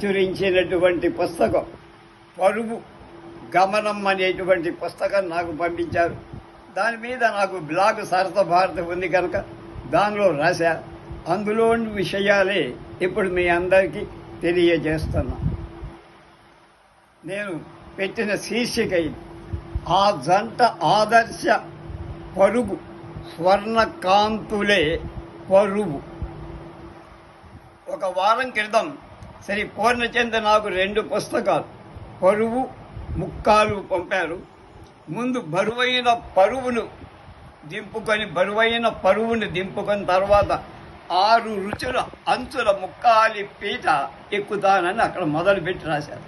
ప్రచురించినటువంటి పుస్తకం పరుగు గమనం అనేటువంటి పుస్తకం నాకు పంపించారు. దాని మీద నాకు బ్లాగ్ సరస భారత ఉంది కనుక దానిలో రాశా. అందులోని విషయాలే ఇప్పుడు మీ అందరికీ తెలియజేస్తున్నా. నేను పెట్టిన శీర్షిక ఆ జంట ఆదర్శ పరుగు స్వర్ణకాంతులే పరుగు. ఒక వారం క్రితం శ్రీ పూర్ణచంద్ర నాకు రెండు పుస్తకాలు. పరువు ముక్కాలు పంపారు. ముందు బరువైన పరువును దింపుకొని బరువైన పరువును దింపుకొని తర్వాత ఆరు రుచుల అంచుల ముక్కాలి పీట ఎక్కుతానని అక్కడ మొదలుపెట్టి రాశారు.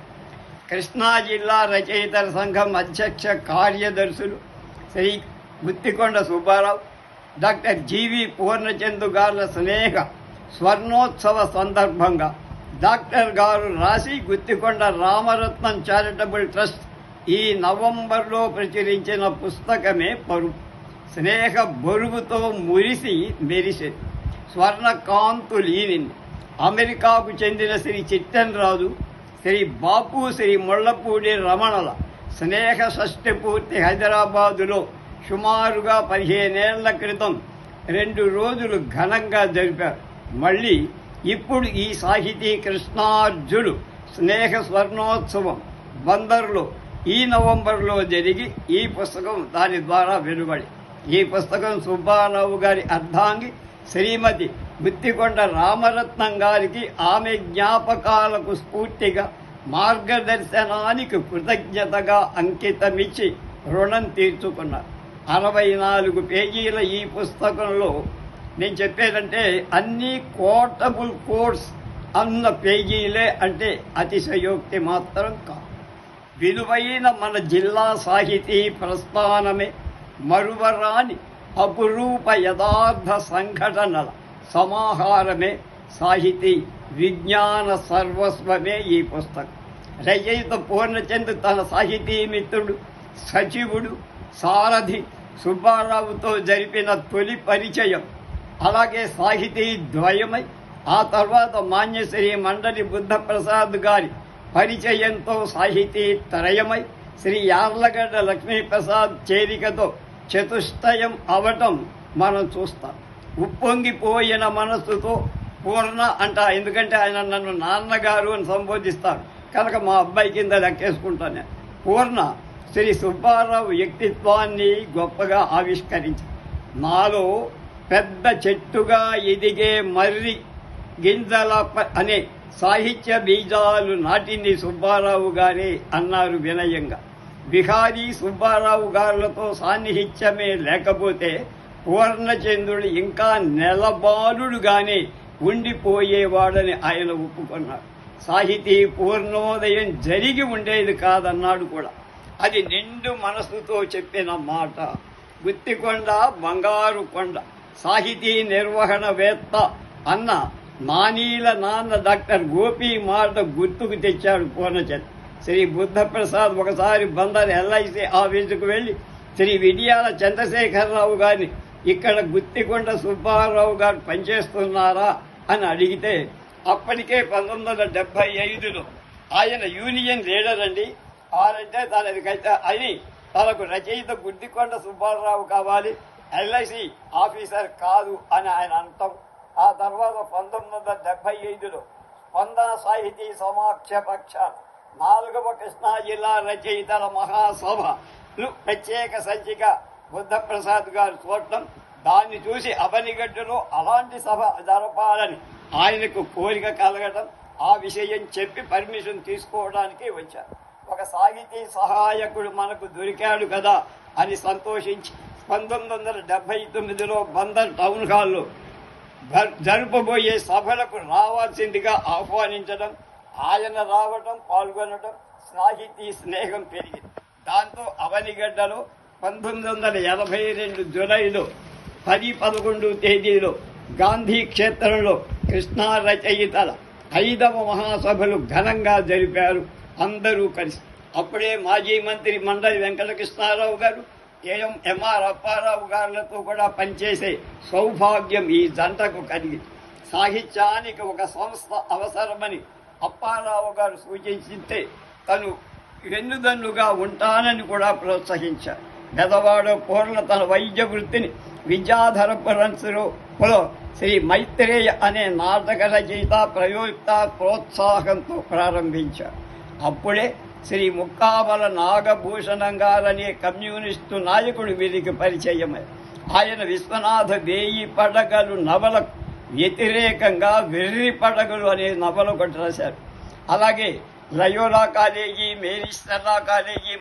కృష్ణా జిల్లా రచయితల సంఘం అధ్యక్ష కార్యదర్శులు Shri Guttikonda Subbarao doctor G V Purnachandu గారుల స్నేహ స్వర్ణోత్సవ సందర్భంగా డాక్టర్ గారు రాసి గుత్తికొండ రామరత్నం చారిటబుల్ ట్రస్ట్ ఈ నవంబర్లో ప్రచురించిన పుస్తకమే పరు. స్నేహ బరువుతో మురిసి మెరిసి. స్వర్ణకాంతు లీనింది అమెరికాకు చెందిన శ్రీ చిట్టన్రాజు శ్రీ బాపు శ్రీ ముళ్ళపూడి రమణల స్నేహ షష్ఠి పూర్తి హైదరాబాదులో సుమారుగా పదిహేనేళ్ళ క్రితం రెండు రోజులు ఘనంగా జరిపారు. మళ్ళీ ఇప్పుడు ఈ సాహితీ కృష్ణార్జుడు స్నేహ స్వర్ణోత్సవం బందర్లో ఈ నవంబర్లో జరిగి ఈ పుస్తకం దాని ద్వారా వెలువడి. ఈ పుస్తకం సుబ్బారావు గారి అర్ధాంగి శ్రీమతి బుత్తికొండ రామరత్నం గారికి ఆమె జ్ఞాపకాలకు స్ఫూర్తిగా మార్గదర్శనానికి కృతజ్ఞతగా అంకితమిచ్చి రుణం తీర్చుకున్నారు. అరవై నాలుగు పేజీల ఈ పుస్తకంలో నేను చెప్పేదంటే అన్ని కోటబుల్ కోర్స్ అన్న పేజీలే అంటే అతిశయోక్తి మాత్రం కాదు. విలువైన మన జిల్లా సాహితీ ప్రస్థానమే మరువరాని అపురూప యథార్థ సంఘటనల సమాహారమే సాహితీ విజ్ఞాన సర్వస్వమే ఈ పుస్తకం. రచయిత పూర్ణచంద్ తన సాహితీ మిత్రుడు సచివుడు సారథి సుబ్బారావుతో జరిపిన తొలి పరిచయం అలాగే సాహితీ ద్వయమై ఆ తర్వాత మాన్యశ్రీ మండలి బుద్ధప్రసాద్ గారి పరిచయంతో సాహితీ త్రయమై శ్రీ యార్లగడ్డ లక్ష్మీప్రసాద్ చేరికతో చతుష్టయం అవటం మనం చూస్తాం. ఉప్పొంగిపోయిన మనస్సుతో పూర్ణ అంట ఎందుకంటే ఆయన నన్ను నాన్నగారు అని సంబోధిస్తారు. కనుక మా అబ్బాయి కింద లెక్కేసుకుంటాను నేను. పూర్ణ శ్రీ సుబ్బారావు వ్యక్తిత్వాన్ని గొప్పగా ఆవిష్కరించారు. నాలో పెద్ద చెట్టుగా ఎదిగే మర్రి గింజల అనే సాహిత్య బీజాలు నాటింది సుబ్బారావు గారే అన్నారు వినయంగా. బిహారీ సుబ్బారావు గారులతో సాన్నిహిత్యమే లేకపోతే పూర్ణచంద్రుడు ఇంకా నెలబాలుడుగానే ఉండిపోయేవాడని ఆయన ఒప్పుకున్నారు. సాహితీ పూర్ణోదయం జరిగి ఉండేది కాదన్నాడు కూడా. అది నిండు మనసుతో చెప్పిన మాట. గుత్తికొండ బంగారు కొండ. సాహితీ నిర్వహణవేత్త అన్న నానీల నాన్న డాక్టర్ గోపి మాట గుర్తుకు తెచ్చాడు పూర్ణచంద్ శ్రీ బుద్ధప్రసాద్ ఒకసారి బందర్ ఎల్ఐసి ఆఫీసుకు వెళ్ళి శ్రీ విడియాల చంద్రశేఖరరావు గారిని ఇక్కడ గుత్తికొండ సుబ్బారావు గారు పనిచేస్తున్నారా? అని అడిగితే అప్పటికే పంతొమ్మిది వందల డెబ్బై ఐదులో ఆయన యూనియన్ లీడర్ అండి. ఆరంటే తనకైతే అని తనకు రచయిత గుద్దికొండ సుబ్బారావు కావాలి. ఎల్ఐసి ఆఫీసర్ కాదు అని ఆయన అంటాం. ఆ తర్వాత పంతొమ్మిది వందల డెబ్బై ఐదులో స్పందన సాహితీ సమాక్ష పక్షాన నాలుగవ కృష్ణా జిల్లా రచయితల మహాసభలు ప్రత్యేక సంచిక బుద్ధప్రసాద్ గారు చూడటం. దాన్ని చూసి అవనిగడ్డలో అలాంటి సభ జరపాలని ఆయనకు కోరిక కలగడం ఆ విషయం చెప్పి పర్మిషన్ తీసుకోవడానికి వచ్చారు. ఒక సాహితీ సహాయకుడు మనకు దొరికాడు కదా అని సంతోషించి పంతొమ్మిది వందల డెబ్బై తొమ్మిదిలో బందర్ టౌన్ హాల్లో జర్- జరపబోయే సభలకు రావాల్సిందిగా ఆహ్వానించడం ఆయన రావటం పాల్గొనడం సాహితీ స్నేహం పెరిగింది. దాంతో అవనిగడ్డలో పంతొమ్మిది వందల ఎనభై రెండు జులైలో పది పదకొండు తేదీలో గాంధీ క్షేత్రంలో కృష్ణా రచయితల ఐదవ మహాసభలు ఘనంగా జరిపారు. అందరూ కలిసి. అప్పుడే మాజీ మంత్రి మండలి వెంకటకృష్ణారావు గారు ఏఎం ఎంఆర్ అప్పారావు గారులతో కూడా పనిచేసే సౌభాగ్యం ఈ జంటకు కలిగి. సాహిత్యానికి ఒక సంస్థ అవసరమని అప్పారావు గారు సూచించితే తను వెన్నుదన్నుగా ఉంటానని కూడా ప్రోత్సహించారు. గదవాడ పూర్ణ తన వైద్య వృత్తిని విద్యాధరపురంలో శ్రీ మైత్రేయ అనే నాటక రచయిత ప్రయోక్త ప్రోత్సాహంతో ప్రారంభించారు. అప్పుడే శ్రీ ముక్కాబల నాగభూషణం గారనే కమ్యూనిస్టు నాయకుడు వీరికి పరిచయమై ఆయన విశ్వనాథ వేయి పడగలు నవలకు వ్యతిరేకంగా వెర్రి పడగలు అనే నవల ఒకటి రాశారు. అలాగే లయోలా కాలేజీ మేరీ కాలేజీ